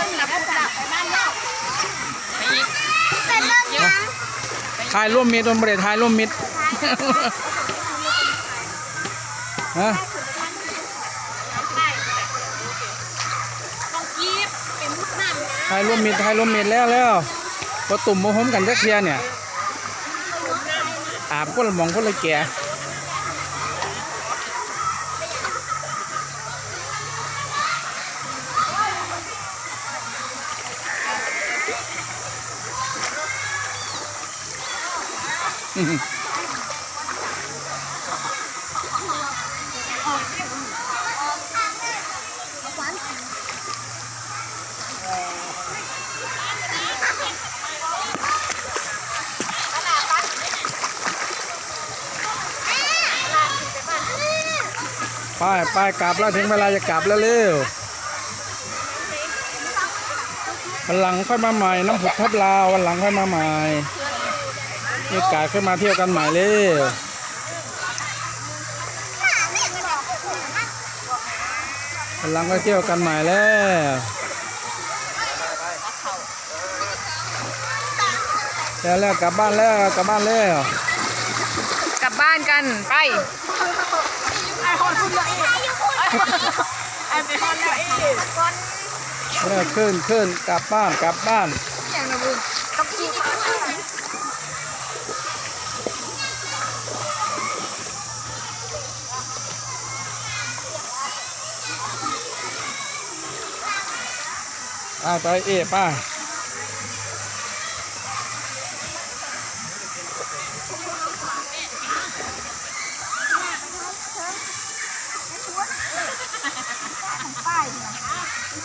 ต้นหลับพุดนเล่าไทายร่วมมิตรโดนบริทายร่วมมิตรฮะทายร่วมมิตรทายร่วมมิตรแล้วแล้วพอตุ่มโมหอมกันจักเทียเนี่ยอาบก็ละมองก็ละแก่ ไปไปกลับแล้วถึงเวลาจะกลับแล้วเร็ววันหลังค่อยมาใหม่ น้ำผุดทับลาววันหลังค่อยมาใหม่ มีโอกาสขึ้นมาเที่ยวกันใหม่เร็ววันหลังก็เที่ยวกันใหม่แล้วแล้วแล้วกลับบ้านแล้วกลับบ้านแล้ว กลับบ้านกันไปไอฮอนคุณเลยไอไปฮอนเลยแล้วขึ้นขึ้นกลับบ้านกลับบ้านอย่างนะบุญต้องกีบ ไปไปเอ๋ไป้า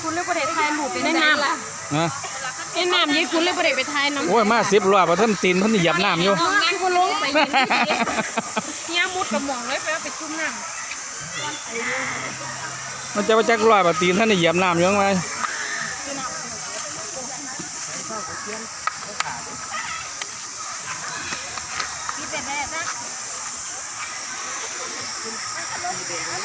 คุณเลือกประเทศไทยหลูไปในน้ำนะในน้ำยี่คุณเลือกประเทศไปไทยน้ำโอ้ยมาสิบรอบว่าท่านตีนเท่านเหยียบน้ำอยู่ น้องนั่งก็ลงไปเย็นเนี่ยมุดกระหม่องเลยไปเอาไปจุ่มน้มันจะมาจักรอบว่าตีนท่านได้เหยียบน้ำอยู่ยังไงำพี่เป็นแม่นะไปก่อนนะ